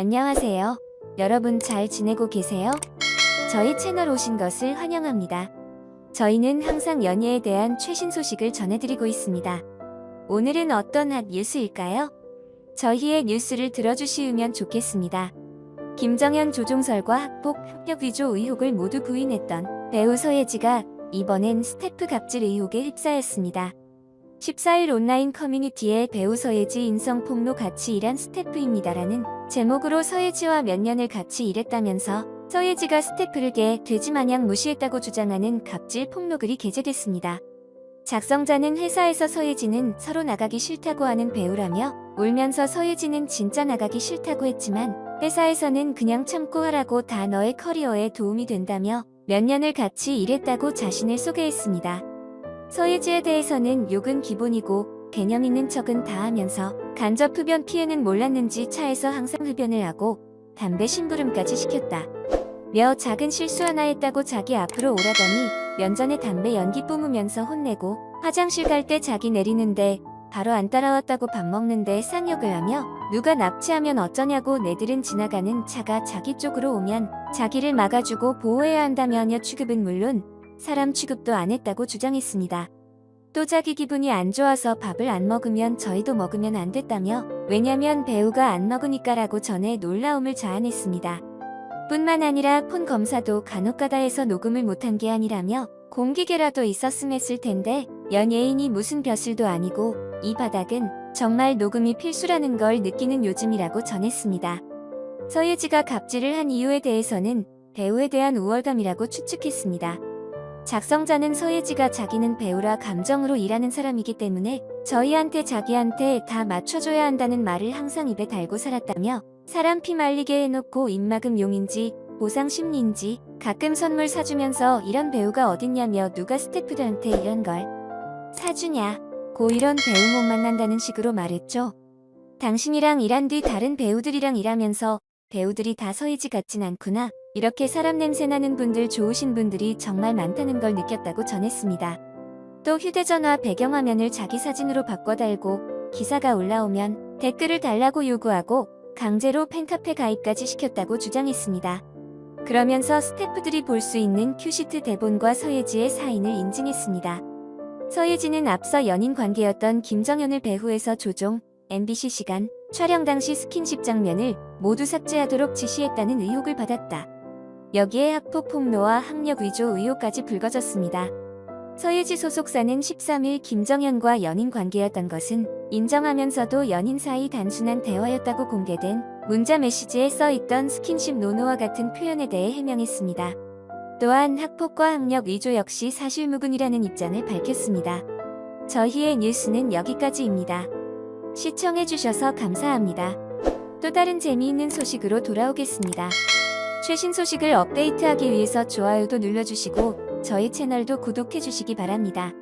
안녕하세요. 여러분 잘 지내고 계세요? 저희 채널 오신 것을 환영합니다. 저희는 항상 연예에 대한 최신 소식을 전해드리고 있습니다. 오늘은 어떤 핫 뉴스일까요? 저희의 뉴스를 들어주시면 좋겠습니다. 김정현 조종설과 학폭 협력 위조 의혹을 모두 부인했던 배우 서예지가 이번엔 스태프 갑질 의혹에 휩싸였습니다. 14일 온라인 커뮤니티에 배우 서예지 인성 폭로 같이 일한 스태프입니다라는 제목으로 서예지와 몇 년을 같이 일했다면서 서예지가 스태프를 개 돼지 마냥 무시했다고 주장하는 갑질 폭로글이 게재됐습니다. 작성자는 회사에서 서예지는 서로 나가기 싫다고 하는 배우라며 울면서 서예지는 진짜 나가기 싫다고 했지만 회사에서는 그냥 참고 하라고 다 너의 커리어에 도움이 된다며 몇 년을 같이 일했다고 자신을 소개했습니다. 서예지에 대해서는 욕은 기본이고 개념 있는 척은 다 하면서 간접 흡연 피해는 몰랐는지 차에서 항상 흡연을 하고 담배 심부름까지 시켰다. 며 작은 실수 하나 했다고 자기 앞으로 오라더니 면전에 담배 연기 뿜으면서 혼내고 화장실 갈 때 자기 내리는데 바로 안 따라왔다고 밥 먹는데 쌍욕을 하며 누가 납치하면 어쩌냐고 내들은 지나가는 차가 자기 쪽으로 오면 자기를 막아주고 보호해야 한다며 취급은 물론 사람 취급도 안 했다고 주장했습니다. 또 자기 기분이 안 좋아서 밥을 안 먹으면 저희도 먹으면 안 됐다며 왜냐면 배우가 안 먹으니까라고 전해 놀라움을 자아냈습니다. 뿐만 아니라 폰 검사도 간혹가다 해서 녹음을 못한 게 아니라며 공기계라도 있었음 했을 텐데 연예인이 무슨 벼슬도 아니고 이 바닥은 정말 녹음이 필수라는 걸 느끼는 요즘이라고 전했습니다. 서예지가 갑질을 한 이유에 대해서는 배우에 대한 우월감이라고 추측했습니다. 작성자는 서예지가 자기는 배우라 감정으로 일하는 사람이기 때문에 저희한테 자기한테 다 맞춰줘야 한다는 말을 항상 입에 달고 살았다며 사람 피 말리게 해놓고 입막음 용인지 보상 심리인지 가끔 선물 사주면서 이런 배우가 어딨냐며 누가 스태프들한테 이런 걸 사주냐 고 이런 배우 못 만난다는 식으로 말했죠. 당신이랑 일한 뒤 다른 배우들이랑 일하면서 배우들이 다 서예지 같진 않구나. 이렇게 사람 냄새 나는 분들 좋으신 분들이 정말 많다는 걸 느꼈다고 전했습니다. 또 휴대전화 배경화면을 자기 사진으로 바꿔 달고 기사가 올라오면 댓글을 달라고 요구하고 강제로 팬카페 가입까지 시켰다고 주장했습니다. 그러면서 스태프들이 볼 수 있는 큐시트 대본과 서예지의 사인을 인증했습니다. 서예지는 앞서 연인 관계였던 김정현을 배후에서 조종, MBC 시간, 촬영 당시 스킨십 장면을 모두 삭제하도록 지시했다는 의혹을 받았다. 여기에 학폭 폭로와 학력 위조 의혹까지 불거졌습니다. 서예지 소속사는 13일 김정현과 연인 관계였던 것은 인정하면서도 연인 사이 단순한 대화였다고 공개된 문자 메시지에 써있던 스킨십 노노와 같은 표현에 대해 해명했습니다. 또한 학폭과 학력 위조 역시 사실무근이라는 입장을 밝혔습니다. 저희의 뉴스는 여기까지입니다. 시청해주셔서 감사합니다. 또 다른 재미있는 소식으로 돌아오겠습니다. 최신 소식을 업데이트하기 위해서 좋아요도 눌러주시고 저희 채널도 구독해주시기 바랍니다.